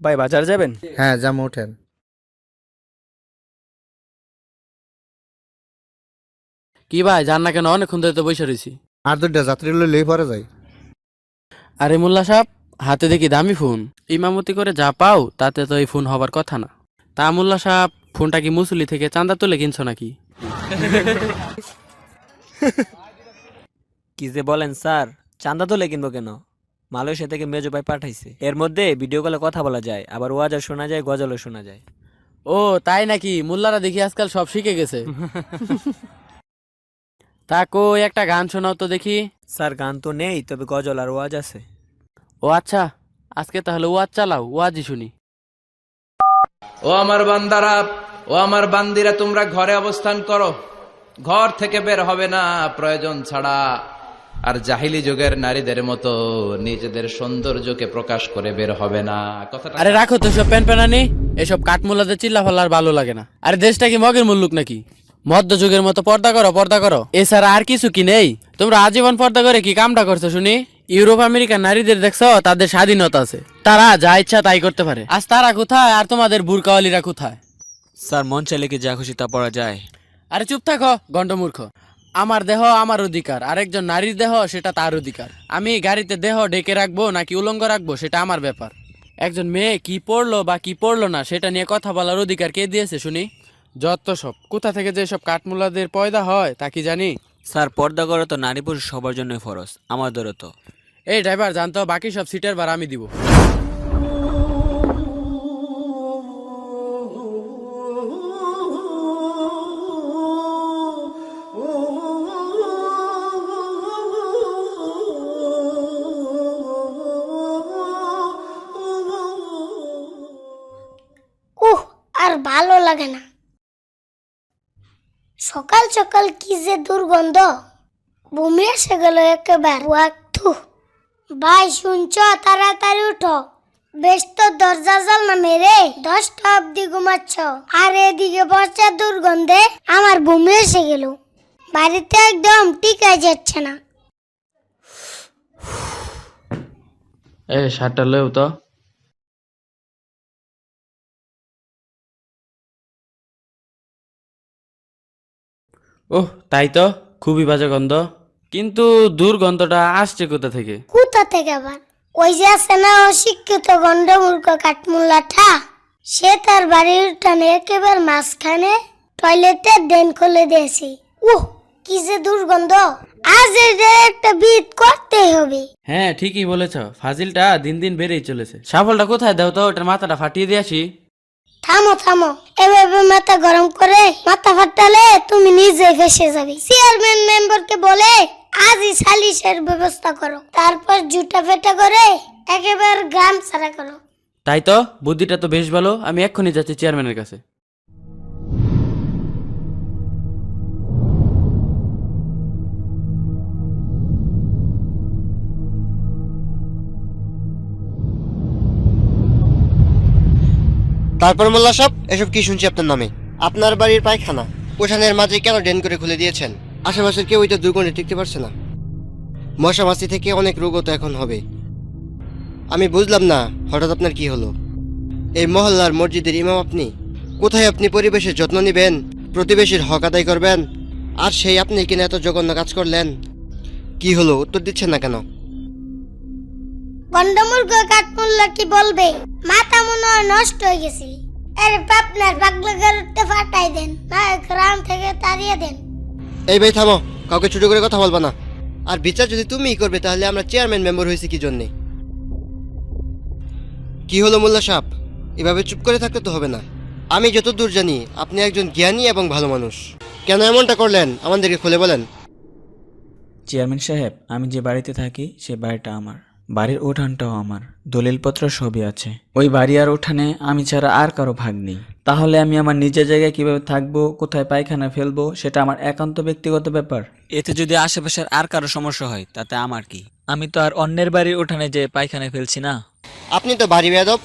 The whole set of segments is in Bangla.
ভাই বাজার যাবেন? হ্যাঁ জামা ওঠেন কি ভাই যান না কেন? অনেকক্ষণ ধরে তো বসে রয়েছি। আর দুইটা যাত্রী লইলেই পরে যাই। আরে মোল্লা সাহেব হাতে দেখি দামি ফোন। ইমামতি করে যা পাও তাতে তো এই ফোন হবার কথা না। তা মোল্লা সাহেব ফোনটা কি মুসুলি থেকে চাঁদা তুলে কিনছো নাকি? কি যে বলেন স্যার চান্দা তোলে কিনবো কেন? মালয়েশিয়া থেকে মেজো ভাই পাঠাইছে। এর মধ্যে ভিডিও কলে কথা বলা যায় আবার ওয়াজও শোনা যায় গজলও শোনা যায়। ও তাই নাকি? মোল্লারা দেখি আজকাল সব শিখে গেছে। তা কই একটা গান শোনাও তো দেখি। স্যার গান তো নেই তবে গজল আর ওয়াজ আছে। ও আচ্ছা আজকে তাহলে ওয়াজ চালাও ওয়াজই শুনি। ও আমার বান্দারা ও আমার বান্দিরা তোমরা ঘরে অবস্থান করো। ঘর থেকে বের হবে না প্রয়োজন ছাড়া। আর জাহিলি যুগের নারীদের মতো নিজেদের সৌন্দর্যকে প্রকাশ করে বের হবে না। কথাটা আরে রাখো তো সব প্যান প্যানানি এসব কাঠমুলাদের চিল্লা ফাল্লার ভালো লাগে না। আরে দেশটা কি মগের মুল্লুক নাকি? মধ্যযুগের মতো পর্দা করো পর্দা করো। এছাড়া আর কিছু কি নেই? তোমরা আজীবন পর্দা করে কি কামটা করছ শুনি? ইউরোপ আমেরিকার নারীদের দেখছ তাদের স্বাধীনতা আছে। তারা যা ইচ্ছা তাই করতে পারে। আজ তারা কোথায় আর তোমাদের বুরকাওয়ালিরা কোথায়? স্যার মন চাইলে কি যা খুশি তা পড়া যায়? আরে চুপ থাকো গন্ডমূর্খ। আমার দেহ আমার অধিকার। আরেকজন নারীর দেহ সেটা তার অধিকার। আমি গাড়িতে দেহ ডেকে রাখব নাকি উলঙ্গ রাখব সেটা আমার ব্যাপার। একজন মেয়ে কি পড়ল বা কি পড়ল না সেটা নিয়ে কথা বলার অধিকার কে দিয়েছে শুনি? যত সব। কোথা থেকে যে সব কাঠমুলাদের পয়দা হয় তা কি জানি? স্যার পর্দা করা তো নারী পুরুষ সবার জন্য ফরজ আমাদেরও তো। এই ড্রাইভার জানতো বাকি সব সিটের ভাড়া আমি দিব। ভালো লাগে না। সকাল সকাল কি যে দুর্গন্ধ। বমি এসে গেল একেবারে। ভাই, শুনছ? তাড়াতাড়ি উঠো। বেশ তো দরজা না মেরে দশটা অব্দি ঘুমাচ্ছ। আর এদিকে বর্ষার দুর্গন্ধে আমার বমি এসে গেল। বাড়িতে একদম টিকা যাচ্ছে না। এ শার্টটা লেও তো। ওহ তাই তো? খুবই বাজে গন্ধ। কিন্তু দুর্গন্ধটা আসছে কোথা থেকে? কোথা থেকে আবার? ওই যে আছে না অশিক্ষিত গন্ডমূর্খ কাঠমুল্লাটা সে তার বাড়ির উঠানে একেবারে মাঝখানে টয়লেটে ড্রেন খুলে দিয়েছে। উহ কি যে দুর্গন্ধ। আজ এদের একটা বিদ করতেই হবে। হ্যাঁ ঠিকই বলেছ। ফাজিলটা দিন দিন বেড়েই চলেছে। সাফলটা কোথায়? দাও তো ওটার মাথাটা ফাটিয়ে দিয়ে আসি। থামো থামো। এভাবে মাথা গরম করে মাথা ফাটালে তুমি নিজে ফেসে যাবে। চেয়ারম্যান মেম্বারকে বলে, আজই সালিশের ব্যবস্থা করো। তারপর জুটা ফেটা করে একেবারে গ্রাম ছাড়া করো। তাই তো? বুদ্ধিটা তো বেশ ভালো। আমি এক্ষুনি যাচ্ছি চেয়ারম্যানের কাছে। তারপর মোল্লা সাহেব এসব কি শুনছি আপনার নামে? আপনার বাড়ির পায়খানা। উঠানের মাঝে কেন ড্রেন করে খুলে দিয়েছেন? আশেপাশের কেউ ওইটা দুর্গন্ধে টিকতে পারছে না। মশা মাছি থেকে অনেক রোগও তো এখন হবে। আমি বুঝলাম না হঠাৎ আপনার কি হলো? এই মহল্লার মসজিদের ইমাম আপনি? কোথায় আপনি পরিবেশের যত্ন নেবেন? প্রতিবেশীর হক আদায় করবেন? আর সেই আপনি কিনা এত জঘন্য কাজ করলেন? কি হলো উত্তর দিচ্ছেন না কেন? গন্ডমূর্খ কাঠমুল্লা কি বলবে? মাথা মনে হয় নষ্ট হয়ে গেছে। আপনার ফাটাই দেন না গ্রাম থেকে তাড়িয়ে দেন। এই ভাই থামো কাউকে ছোট করে কথা বলবা না। আর বিচার যদি তুমিই করবে তাহলে আমরা চেয়ারম্যান মেম্বার হয়েছি কি জন্যে? কি হলো মোল্লা সাপ এভাবে চুপ করে থাকতে তো হবে না। আমি যত দূর জানি আপনি একজন জ্ঞানী এবং ভালো মানুষ। কেন এমনটা করলেন? আমাদেরকে খুলে বলেন। চেয়ারম্যান সাহেব আমি যে বাড়িতে থাকি সে বাড়িটা আমার। বাড়ির উঠানটাও আমার দলিলপত্র সবই আছে। ওই বাড়ি আর উঠানে আমি ছাড়া আর কারও ভাগ নেই। তাহলে আমি আমার নিজের জায়গায় কীভাবে থাকব কোথায় পায়খানা ফেলব সেটা আমার একান্ত ব্যক্তিগত ব্যাপার। এতে যদি আশেপাশের আর কারও সমস্যা হয় তাতে আমার কি? আমি তো আর অন্যের বাড়ির উঠানে যে পায়খানা ফেলছি না। আপনি তো বাড়ি বেদব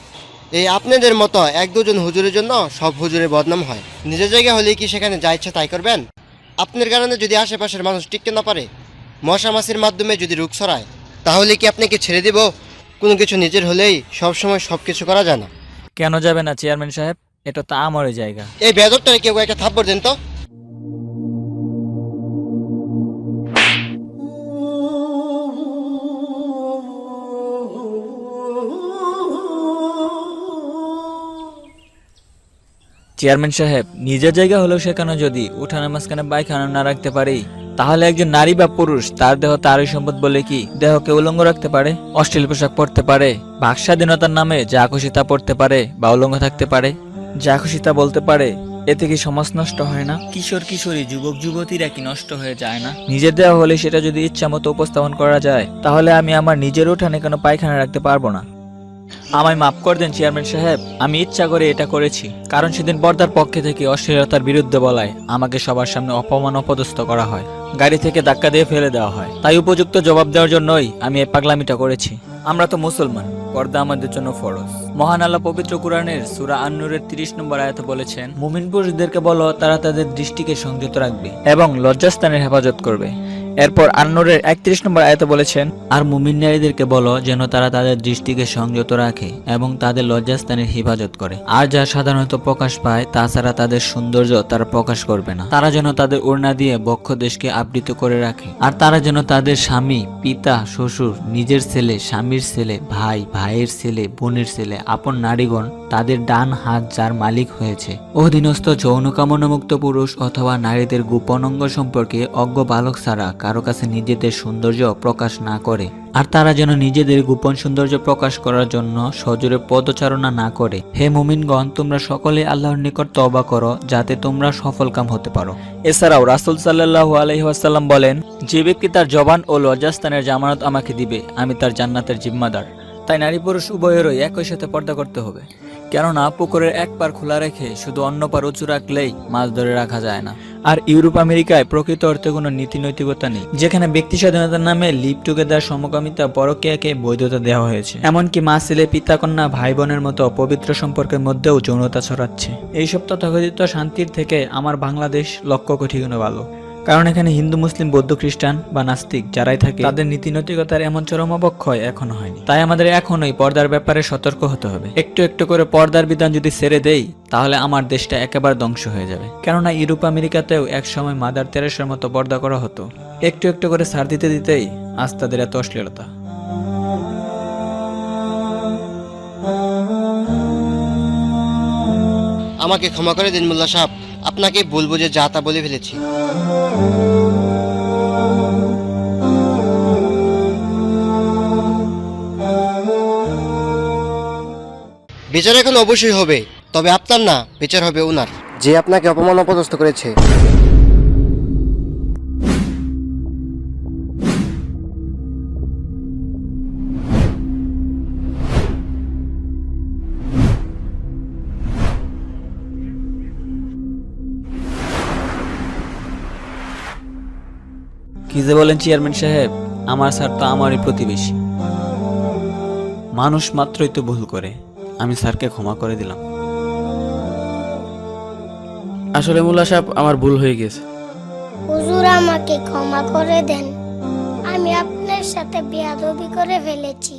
এই আপনাদের মতো এক দুজন হুজুরের জন্য সব হুজুরের বদনাম হয়। নিজের জায়গা হলে কি সেখানে যা ইচ্ছা তাই করবেন? আপনার কারণে যদি আশেপাশের মানুষ টিকতে না পারে মশা মাছির মাধ্যমে যদি রোগ ছড়ায় তাহলে কি আপনাকে ছেড়ে দেব? কোনো কিছু নিজের হলেই সব সময় সব কিছু করা যায় না। কেন যাবে না চেয়ারম্যান সাহেব? এটা তো আমারই জায়গা। এই বেদরটারে কেউ একটা থাপ্পড় দেন তো। চেয়ারম্যান সাহেব নিজের জায়গা হলেও সেখানে যদি উঠানের মাঝখানে বাইখানা না রাখতে পারি তাহলে একজন নারী বা পুরুষ তার দেহ তারই সম্পদ বলে কি? দেহকে উলঙ্গ রাখতে পারে অশ্লীল পোশাক পরতে পারে বাক স্বাধীনতার নামে যা খুশি তা পড়তে পারে বা উলঙ্গ থাকতে পারে যা খুশি তা বলতে পারে এতে কি সমাজ নষ্ট হয় না? কিশোর কিশোরী যুবক যুবতীরা কি নষ্ট হয়ে যায় না? নিজের দেওয়া হলে সেটা যদি ইচ্ছা মতো উপস্থাপন করা যায় তাহলে আমি আমার নিজের উঠানে কোনো পায়খানা রাখতে পারব না। আমায় মাফ করে দেন চেয়ারম্যান সাহেব আমি ইচ্ছা করে এটা করেছি কারণ সেদিন পর্দার পক্ষে থেকে অশ্লীলতার বিরুদ্ধে বলায় আমাকে সবার সামনে অপমান অপদস্থ করা হয়। গাড়ি থেকে ধাক্কা দিয়ে ফেলে দেওয়া হয়। তাই উপযুক্ত জবাব দেওয়ার জন্যই আমি এই পাগলামিটা করেছি। আমরা তো মুসলমান, পর্দা আমাদের জন্য ফরজ। মহান আল্লাহ পবিত্র কুরআনের সূরা আন্নুরের তিরিশ 30 নম্বর আয়াতে বলেছেন, মুমিন পুরুষদেরকে বলো, তারা তাদের দৃষ্টিকে সংযত রাখবে এবং লজ্জাস্থানের হেফাজত করবে। এরপর আন্নুরের একত্রিশ নম্বর আয়তে বলেছেন, আর মুমিন নারীদেরকে বলো যেন তারা তাদের দৃষ্টিকে সংযত রাখে এবং তাদের লজ্জাস্থানের হেফাজত করে। আর যা সাধারণত প্রকাশ পায় তাছাড়া তাদের সৌন্দর্য তারা প্রকাশ করবে না। তারা যেন তাদের ওড়না দিয়ে বক্ষ দেশকে আবৃত করে রাখে। আর তারা যেন তাদের স্বামী, পিতা, শ্বশুর, নিজের ছেলে, স্বামীর ছেলে, ভাই, ভাইয়ের ছেলে, বোনের ছেলে, আপন নারীগণ, তাদের ডান হাত যার মালিক হয়েছে। অধীনস্থ যৌন কামনামুক্ত পুরুষ অথবা নারীদের গোপন অঙ্গ সম্পর্কে অজ্ঞ বালক ছাড়া কারও কাছে নিজেদের সৌন্দর্য প্রকাশ না করে, আর তারা যেন নিজেদের গোপন সৌন্দর্য প্রকাশ করার জন্য সজোরে পদচারণা না করে। হে মুমিনগণ, তোমরা সকলে আল্লাহর নিকট তওবা করো, যাতে তোমরা সফলকাম হতে পারো। এছাড়াও রাসূল সাল্লাল্লাহু আলাইহি ওয়াসাল্লাম বলেন, যে ব্যক্তি তার জবান ও লজ্জাস্থানের জামানত আমাকে দিবে, আমি তার জান্নাতের জিম্মাদার। তাই নারী পুরুষ উভয়েরই একই সাথে পর্দা করতে হবে। কেননা পুকুরের এক পার খোলা রেখে শুধু অন্য পার উঁচু রাখলেই মাছ ধরে রাখা যায় না। আর ইউরোপ, আমেরিকায় প্রকৃত অর্থে কোনো নীতি নৈতিকতা নেই, যেখানে ব্যক্তি স্বাধীনতার নামে লিভ টুগেদার সমকামিতা পরকীয়াকে বৈধতা দেওয়া হয়েছে। এমনকি মা, ছেলে, পিতা, কন্যা ভাই বোনের মতো পবিত্র সম্পর্কের মধ্যেও যৌনতা ছড়াচ্ছে। এইসব তথাকথিত শান্তির থেকে আমার বাংলাদেশ লক্ষ কোটি গুণ ভালো। কারণ এখানে হিন্দু, মুসলিম, বৌদ্ধ, খ্রিস্টান বা নাস্তিক যারাই থাকে, তাদের নীতি নৈতিকতার এমন চরম অবক্ষয় এখনও হয়নি। তাই আমাদের এখনোই পর্দার ব্যাপারে সতর্ক হতে হবে। একটু একটু করে পর্দার বিধান যদি ছেড়ে দেই, তাহলে আমার দেশটা একেবারে ধ্বংস হয়ে যাবে। কেননা ইউরোপ, আমেরিকাতেও একসময় মাদার তেরেসার মতো পর্দা করা হতো। একটু একটু করে ছাড় দিতে দিতেই আজ তাদের এত অশ্লীলতা। আমাকে ক্ষমা করে দিন মোল্লা সাহেব। আপনাকে বলব যে যা তা বলে ফেলেছি। বিচার এখন অবশ্যই হবে, তবে আপনার না, বিচার হবে ওনার। যে আপনাকে অপমান অপদস্থ করেছে। কি যে বলেন চেয়ারম্যান সাহেব আমার স্যার তো আমারই প্রতিবেশী। মানুষ মাত্রই তো ভুল করে আমি স্যারকে ক্ষমা করে দিলাম। আসলে মোল্লা সাহেব আমার ভুল হয়ে গেছে। হুজুর আমাকে ক্ষমা করে দেন। আমি আপনার সাথে বেয়াদবি করে ফেলেছি।